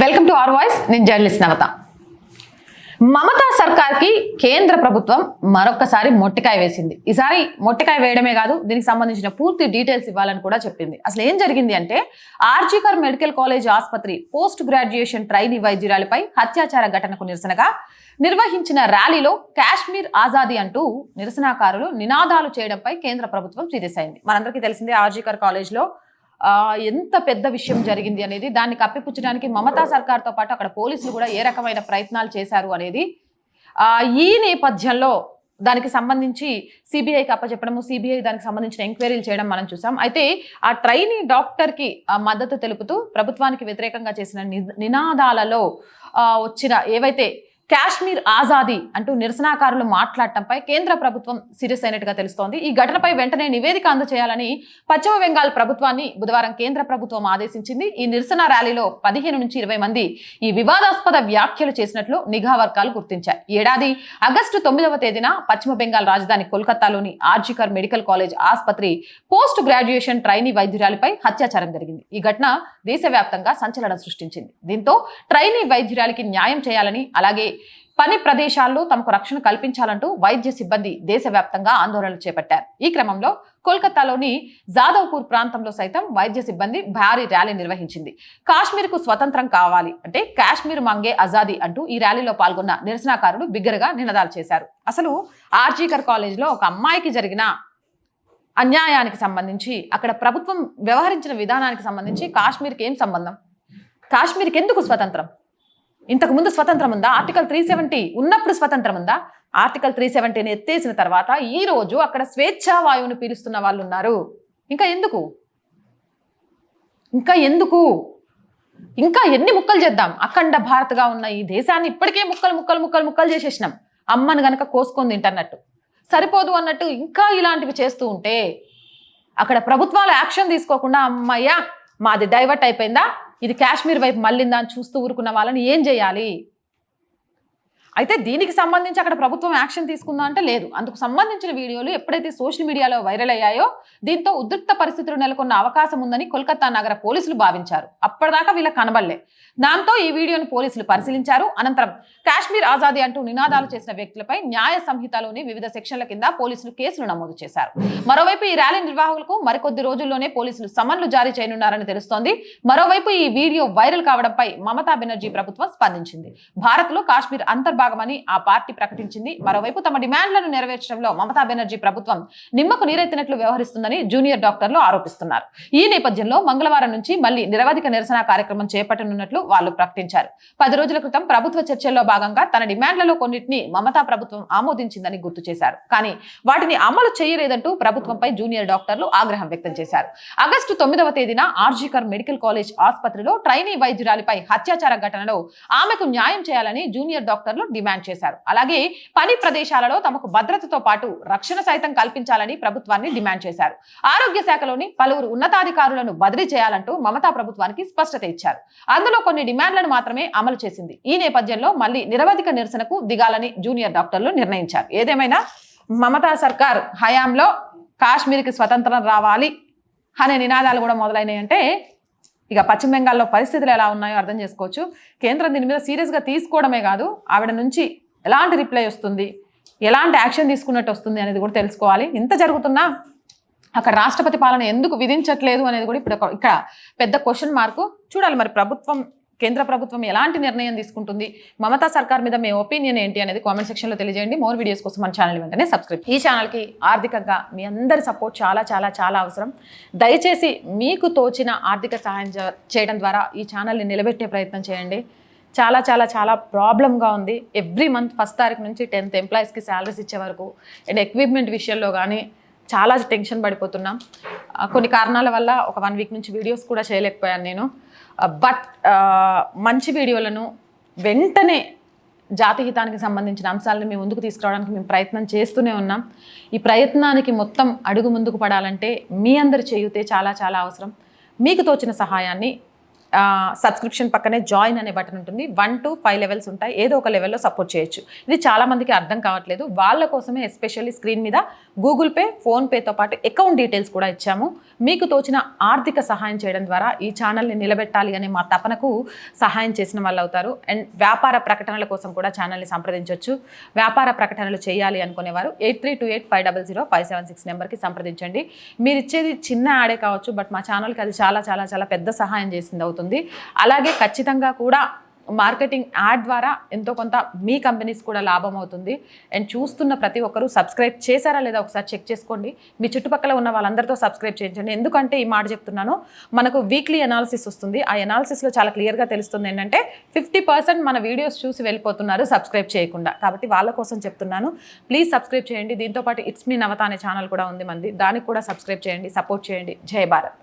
Welcome to are voice నేను journalist Navata. Mamata సర్కార్కి కేంద్ర ప్రభుత్వం మరొకసారి మొట్టికాయ వేసింది. ఈసారి మొట్టికాయ వేయడమే కాదు దీనికి సంబంధించిన పూర్తి డీటెయిల్స్ ఇవ్వాలని కూడా చెప్పింది. అసలు ఏం జరిగింది అంటే ఆర్జికర్ మెడికల్ కాలేజ్ ఆసుపత్రి పోస్ట్ గ్రాడ్యుయేషన్ ట్రైనీ వైద్యురాలిపై హత్యాచార ఘటనకు నిరసనగా నిర్వహించిన ర్యాలీలో కాశ్మీర్ ఆజాదీ అంటూ నిరసనకారులు నినాదాలు చేయడంపై కేంద్ర ప్రభుత్వం సీరియస్ అయింది. మనందరికీ తెలిసిందే ఆర్జికర్ కాలేజ్లో ఎంత పెద్ద విషయం జరిగింది అనేది దాన్ని కప్పిపుచ్చడానికి మమతా సర్కార్తో పాటు అక్కడ పోలీసులు కూడా ఏ రకమైన ప్రయత్నాలు చేశారు అనేది ఈ నేపథ్యంలో దానికి సంబంధించి సిబిఐకి అప్పచెప్పడము సిబిఐ దానికి సంబంధించిన ఎంక్వైరీలు చేయడం మనం చూసాం. అయితే ఆ ట్రైనీ డాక్టర్కి మద్దతు తెలుపుతూ ప్రభుత్వానికి వ్యతిరేకంగా చేసిన నినాదాలలో వచ్చిన ఏవైతే కాశ్మీర్ ఆజాదీ అంటూ నిరసనకారులు మాట్లాడటంపై కేంద్ర ప్రభుత్వం సీరియస్ అయినట్టుగా తెలుస్తోంది. ఈ ఘటనపై వెంటనే నివేదిక అందచేయాలని పశ్చిమ బెంగాల్ ప్రభుత్వాన్ని బుధవారం కేంద్ర ప్రభుత్వం ఆదేశించింది. ఈ నిరసన ర్యాలీలో పదిహేను నుంచి ఇరవై మంది ఈ వివాదాస్పద వ్యాఖ్యలు చేసినట్లు నిఘా వర్గాలు గుర్తించాయి. ఏడాది ఆగస్టు తొమ్మిదవ తేదీన పశ్చిమ బెంగాల్ రాజధాని కోల్కతాలోని ఆర్జికర్ మెడికల్ కాలేజ్ ఆసుపత్రి పోస్ట్ గ్రాడ్యుయేషన్ ట్రైనీ వైద్యురాలిపై హత్యాచారం జరిగింది. ఈ ఘటన దేశవ్యాప్తంగా సంచలనం సృష్టించింది. దీంతో ట్రైనీ వైద్యురాలికి న్యాయం చేయాలని అలాగే పని ప్రదేశాల్లో తమకు రక్షణ కల్పించాలంటూ వైద్య సిబ్బంది దేశవ్యాప్తంగా ఆందోళనలు చేపట్టారు. ఈ క్రమంలో కోల్కతాలోని జాదవ్పూర్ ప్రాంతంలో సైతం వైద్య సిబ్బంది భారీ ర్యాలీ నిర్వహించింది. కాశ్మీర్కు స్వతంత్రం కావాలి అంటే కాశ్మీర్ మంగే ఆజాదీ అంటూ ఈ ర్యాలీలో పాల్గొన్న నిరసనకారులు బిగ్గరగా నినాదాలు చేశారు. అసలు ఆర్జీకర్ కాలేజ్లో ఒక అమ్మాయికి జరిగిన అన్యాయానికి సంబంధించి అక్కడ ప్రభుత్వం వ్యవహరించిన విధానానికి సంబంధించి కాశ్మీర్కి ఏం సంబంధం? కాశ్మీర్కి ఎందుకు స్వతంత్రం? ఇంతకు ముందు స్వతంత్రం ఉందా? ఆర్టికల్ త్రీ సెవెంటీ ఉన్నప్పుడు స్వతంత్రం ఉందా? ఆర్టికల్ త్రీ సెవెంటీని ఎత్తేసిన తర్వాత ఈ రోజు అక్కడ స్వేచ్ఛా వాయువును పీలుస్తున్న వాళ్ళు ఉన్నారు. ఇంకా ఎందుకు? ఇంకా ఎందుకు? ఇంకా ఎన్ని ముక్కలు చేద్దాం? అఖండ భారత్గా ఉన్న ఈ దేశాన్ని ఇప్పటికే ముక్కలు ముక్కలు ముక్కలు ముక్కలు చేసేసినాం. అమ్మను గనక కోసుకొని తింటన్నట్టు. సరిపోదు అన్నట్టు ఇంకా ఇలాంటివి చేస్తూ ఉంటే అక్కడ ప్రభుత్వాలు యాక్షన్ తీసుకోకుండా అమ్మయ్యా మాది డైవర్ట్ అయిపోయిందా? ఇది కాశ్మీర్ వైపు మళ్ళిందా అని చూస్తూ ఊరుకున్న వాళ్ళని ఏం చేయాలి? అయితే దీనికి సంబంధించి అక్కడ ప్రభుత్వం యాక్షన్ తీసుకుందా అంటే లేదు. అందుకు సంబంధించిన వీడియోలు ఎప్పుడైతే సోషల్ మీడియాలో వైరల్ అయ్యాయో దీంతో ఉద్రిక్త పరిస్థితులు నెలకొన్న అవకాశం ఉందని కోల్కతా నగర పోలీసులు భావించారు. అప్పటిదాకా వీళ్ళకి కనబడలే. దాంతో ఈ వీడియోను పోలీసులు పరిశీలించారు. అనంతరం కాశ్మీర్ ఆజాదీ అంటూ నినాదాలు చేసిన వ్యక్తులపై న్యాయ సంహితలోని వివిధ సెక్షన్ల కింద పోలీసులు కేసులు నమోదు చేశారు. మరోవైపు ఈ ర్యాలీ నిర్వాహకులకు మరికొద్ది రోజుల్లోనే పోలీసులు సమన్లు జారీ చేయనున్నారని తెలుస్తోంది. మరోవైపు ఈ వీడియో వైరల్ కావడంపై మమతా బెనర్జీ ప్రభుత్వం స్పందించింది. భారత్లో కాశ్మీర్ భాగమని ఆ పార్టీ ప్రకటించింది. మరోవైపు తమ డిమాండ్లను నెరవేర్చడంలో మమతా బెనర్జీ ప్రభుత్వం నిమ్మకు నీరెత్తినట్లు వ్యవహరిస్తుందని జూనియర్ డాక్టర్లు ఆరోపిస్తున్నారు. ఈ నేపథ్యంలో మంగళవారం నుంచి మళ్ళీ నిరవధిక నిరసన కార్యక్రమం చేపట్టనున్నట్లు వాళ్ళు ప్రకటించారు. పది రోజుల క్రితం ప్రభుత్వ చర్చల్లో భాగంగా తన డిమాండ్లలో కొన్నింటిని మమతా ప్రభుత్వం ఆమోదించిందని గుర్తు చేశారు. కానీ వాటిని అమలు చేయలేదంటూ ప్రభుత్వంపై జూనియర్ డాక్టర్లు ఆగ్రహం వ్యక్తం చేశారు. ఆగస్టు తొమ్మిదవ తేదీన ఆర్జీకర్ మెడికల్ కాలేజ్ ఆసుపత్రిలో ట్రైనీ వైద్యురాలిపై హత్యాచార ఘటనలో ఆమెకు న్యాయం చేయాలని జూనియర్ డాక్టర్లు డిమాండ్ చేశారు. అలాగే పని ప్రదేశాలలో తమకు భద్రతతో పాటు రక్షణ సైతం కల్పించాలని ప్రభుత్వాన్ని డిమాండ్ చేశారు. ఆరోగ్య శాఖలోని పలువురు ఉన్నతాధికారులను బదిలీ చేయాలంటూ మమతా ప్రభుత్వానికి స్పష్టత ఇచ్చారు. అందులో కొన్ని డిమాండ్లను మాత్రమే అమలు చేసింది. ఈ నేపథ్యంలో మళ్ళీ నిరవధిక నిరసనకు దిగాలని జూనియర్ డాక్టర్లు నిర్ణయించారు. ఏదేమైనా? మమతా సర్కార్ హయాంలో కాశ్మీర్కి స్వతంత్రం రావాలి అనే నినాదాలు కూడా మొదలైనాయంటే ఇక పశ్చిమ బెంగాల్లో పరిస్థితులు ఎలా ఉన్నాయో అర్థం చేసుకోవచ్చు. కేంద్రం దీని మీద సీరియస్గా తీసుకోవడమే కాదు ఆవిడ నుంచి ఎలాంటి రిప్లై వస్తుంది ఎలాంటి యాక్షన్ తీసుకున్నట్టు వస్తుంది అనేది కూడా తెలుసుకోవాలి. ఇంత జరుగుతున్నా అక్కడ రాష్ట్రపతి పాలన ఎందుకు విధించట్లేదు అనేది కూడా ఇప్పుడు ఇక్కడ పెద్ద క్వశ్చన్ మార్కు. చూడాలి మరి ప్రభుత్వం కేంద్ర ప్రభుత్వం ఎలాంటి నిర్ణయం తీసుకుంటుంది? మమతా సర్కార్ మీద మీ ఒపీనియన్ ఏంటి అనేది కామెంట్ సెక్షన్లో తెలియజేయండి. మోర్ వీడియోస్ కోసం మన ఛానల్ వెంటనే సబ్స్క్రైబ్ ఈ ఛానల్కి ఆర్థికంగా మీ అందరి సపోర్ట్ చాలా చాలా చాలా అవసరం. దయచేసి మీకు తోచిన ఆర్థిక సహాయం చేయడం ద్వారా ఈ ఛానల్ని నిలబెట్టే ప్రయత్నం చేయండి. చాలా చాలా చాలా ప్రాబ్లంగా ఉంది. ఎవ్రీ మంత్ ఫస్ట్ తారీఖు నుంచి టెన్త్ ఎంప్లాయీస్కి శాలరీస్ ఇచ్చే వరకు అండ్ ఎక్విప్మెంట్ విషయంలో కానీ చాలా టెన్షన్ పడిపోతున్నాం. కొన్ని కారణాల వల్ల ఒక వన్ వీక్ నుంచి వీడియోస్ కూడా చేయలేకపోయాను నేను. బట్ మంచి వీడియోలను వెంటనే జాతిహితానికి సంబంధించిన అంశాలను మేము ముందుకు తీసుకురావడానికి మేము ప్రయత్నం చేస్తూనే ఉన్నాం. ఈ ప్రయత్నానికి మొత్తం అడుగు ముందుకు పడాలంటే మీ అందరి చేయుతే చాలా చాలా అవసరం. మీకు తోచిన సహాయాన్ని సబ్స్క్రిప్షన్ పక్కనే జాయిన్ అనే బటన్ ఉంటుంది. వన్ టు ఫైవ్ లెవెల్స్ ఉంటాయి. ఏదో ఒక లెవెల్లో సపోర్ట్ చేయొచ్చు. ఇది చాలామందికి అర్థం కావట్లేదు. వాళ్ళ కోసమే ఎస్పెషల్లీ స్క్రీన్ మీద గూగుల్ పే ఫోన్పేతో పాటు అకౌంట్ డీటెయిల్స్ కూడా ఇచ్చాము. మీకు తోచిన ఆర్థిక సహాయం చేయడం ద్వారా ఈ ఛానల్ని నిలబెట్టాలి అనే మా తపనకు సహాయం చేసిన వాళ్ళు అవుతారు. అండ్ వ్యాపార ప్రకటనల కోసం కూడా ఛానల్ని సంప్రదించవచ్చు వ్యాపార ప్రకటనలు చేయాలి అనుకునేవారు. Eight three two eight five double zero five seven six నెంబర్కి సంప్రదించండి. మీరు ఇచ్చేది చిన్న యాడే కావచ్చు బట్ మా ఛానల్కి అది చాలా చాలా చాలా పెద్ద సహాయం చేసింది అవుతుంది. అవుతుంది అలాగే ఖచ్చితంగా కూడా మార్కెటింగ్ యాడ్ ద్వారా ఎంతో కొంత మీ కంపెనీస్ కూడా లాభం అవుతుంది. అండ్ చూస్తున్న ప్రతి ఒక్కరూ సబ్స్క్రైబ్ చేశారా లేదా ఒకసారి చెక్ చేసుకోండి. మీ చుట్టుపక్కల ఉన్న వాళ్ళందరితో సబ్స్క్రైబ్ చేయించండి ఎందుకంటే ఈ మాట చెప్తున్నాను మనకు వీక్లీ అనాలిసిస్ వస్తుంది. ఆ అనాలిసిస్లో చాలా క్లియర్గా తెలుస్తుంది ఏంటంటే ఫిఫ్టీ పర్సెంట్ మన వీడియోస్ చూసి వెళ్ళిపోతున్నారు సబ్స్క్రైబ్ చేయకుండా. కాబట్టి వాళ్ళ కోసం చెప్తున్నాను ప్లీజ్ సబ్స్క్రైబ్ చేయండి. దీంతోపాటు ఇట్స్ మీ నవత అనే ఛానల్ కూడా ఉంది మంది. దానికి కూడా సబ్స్క్రైబ్ చేయండి సపోర్ట్ చేయండి. జై భారత్.